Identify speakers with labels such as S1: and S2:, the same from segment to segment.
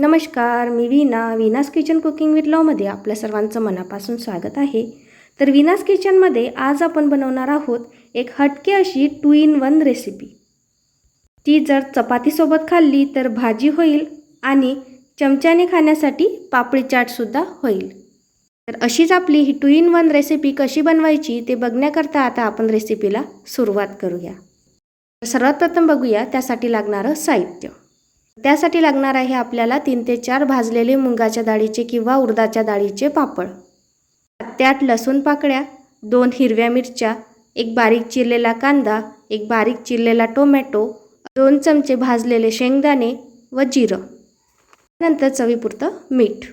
S1: नमस्कार मी Veena Veena's kitchen cooking with लॉमध्ये आपल्या सर्वांचं मनापासून स्वागत आहे. तर विनास किचनमध्ये आज आपण बनवणार आहोत एक हटके अशी टू इन वन रेसिपी ती जर चपातीसोबत खाल्ली तर भाजी होईल आणि चमच्याने खाण्यासाठी पापडी चाटसुद्धा होईल. तर अशीच आपली ही टू इन वन रेसिपी कशी बनवायची ते बघण्याकरता आता आपण रेसिपीला सुरुवात करूया. सर्वात प्रथम बघूया त्यासाठी लागणारं साहित्य. त्यासाठी लागणार आहे आपल्याला तीन ते चार भाजलेले मुंगाच्या डाळीचे किंवा उडदाच्या डाळीचे पापड. त्यात लसूण पाकळ्या दोन हिरव्या मिरच्या एक बारीक चिरलेला कांदा एक बारीक चिरलेला टोमॅटो दोन चमचे भाजलेले शेंगदाणे व जिरं. नंतर चवीपुरतं मीठ.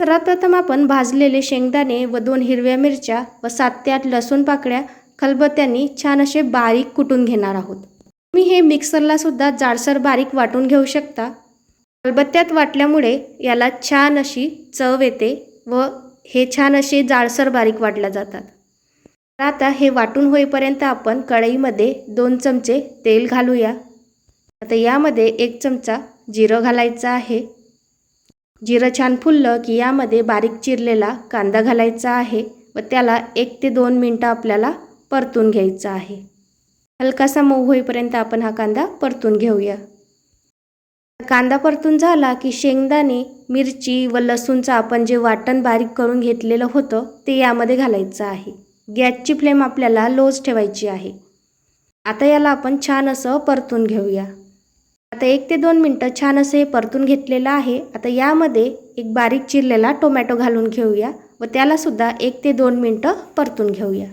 S1: सर्वप्रथम आपण भाजलेले शेंगदाणे व दोन हिरव्या मिरच्या व सात ते आठ लसूण पाकळ्या खलबत्त्यांनी छान असे बारीक कुटून घेणार आहोत. तुम्ही हे मिक्सरला सुद्धा जाडसर बारीक वाटून घेऊ शकता. खलबत्त्यात वाटल्यामुळे याला छान अशी चव येते व हे छान असे जाडसर बारीक वाटल्या जातात. तर आता हे वाटून होईपर्यंत आपण कढईमध्ये दोन चमचे तेल घालूया. आता यामध्ये एक चमचा जिरं घालायचं आहे. जिरं छान फुललं की यामध्ये बारीक चिरलेला कांदा घालायचा आहे व त्याला एक ते दोन मिनटं आपल्याला परतून घ्यायचं आहे. हलकासा मऊ होईपर्यंत आपण हा कांदा परतून घेऊया. कांदा परतून झाला की शेंगदाणे मिरची व लसूणचं आपण जे वाटण बारीक करून घेतलेलं होतं ते यामध्ये घालायचं आहे. गॅसची फ्लेम आपल्याला लोज ठेवायची आहे. आता याला आपण छान असं परतून घेऊया. आता एक ते दोन मिनटं छान असं हे परतून घेतलेलं आहे. आता यामध्ये एक बारीक चिरलेला टोमॅटो घालून घेऊया व त्यालासुद्धा एक ते दोन मिनटं परतून घेऊया.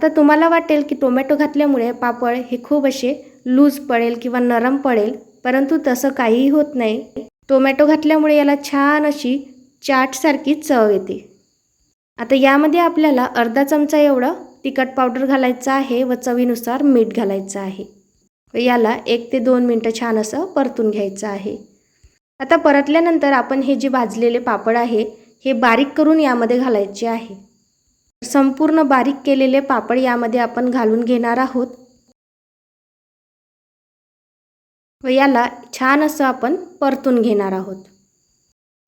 S1: आता तुम्हाला वाटेल की टोमॅटो घातल्यामुळे पापड हे खूप असे लूज पडेल किंवा नरम पडेल परंतु तसं काहीही होत नाही. टोमॅटो घातल्यामुळे याला छान अशी चाटसारखी चव येते. आता यामध्ये आपल्याला अर्धा चमचा एवढं तिखट पावडर घालायचं आहे व चवीनुसार मीठ घालायचं आहे. व याला एक ते दोन मिनटं छान असं परतून घ्यायचं आहे. आता परतल्यानंतर आपण हे जे भाजलेले पापड आहे हे बारीक करून यामध्ये घालायचे आहे. संपूर्ण बारीक केलेले पापड यामध्ये आपण घालून घेणार आहोत. व याला छान असं आपण परतून घेणार आहोत.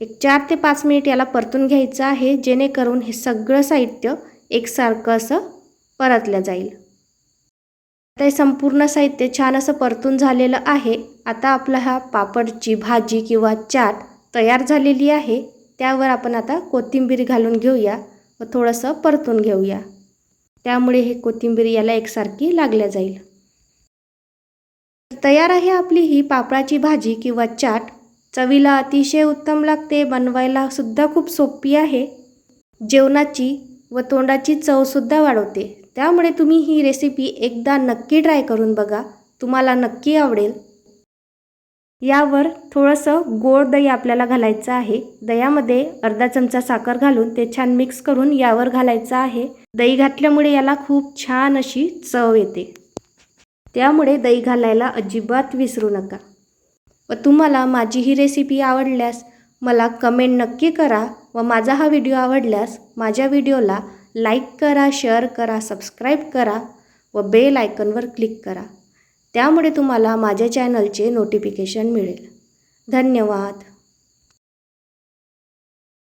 S1: एक चार ते पाच मिनिट याला परतून घ्यायचं आहे जेणेकरून हे सगळं साहित्य एकसारखं असं परतलं जाईल. आता हे संपूर्ण साहित्य छान असं परतून झालेलं आहे. आता आपला हा पापडची भाजी किंवा चाट तयार झालेली आहे. त्यावर आपण आता कोथिंबीर घालून घेऊया. व थोडंसं परतून घेऊया. त्यामुळे हे कोथिंबीर याला एकसारखी लागल्या जाईल. तयार आहे आपली ही पापडाची भाजी किंवा चाट. चवीला अतिशय उत्तम लागते बनवायला सुद्धा खूप सोपी आहे. जेवणाची व तोंडाची चवसुद्धा वाढवते. त्यामुळे तुम्ही ही रेसिपी एकदा नक्की ट्राय करून बघा. तुम्हाला नक्की आवडेल. यावर थोडंसं गोड दही आपल्याला घालायचं आहे. दह्यामध्ये अर्धा चमचा साखर घालून ते छान मिक्स करून यावर घालायचं आहे. दही घातल्यामुळे याला खूप छान अशी चव येते. त्यामुळे दही घालायला अजिबात विसरू नका. व तुम्हाला माझी ही रेसिपी आवडल्यास मला कमेंट नक्की करा व माझा हा व्हिडिओ आवडल्यास माझ्या व्हिडिओला लाईक करा शेअर करा सबस्क्राईब करा व बेल आयकनवर क्लिक करा. त्यामुळे तुम्हाला माझ्या चॅनलचे नोटिफिकेशन मिळेल. धन्यवाद.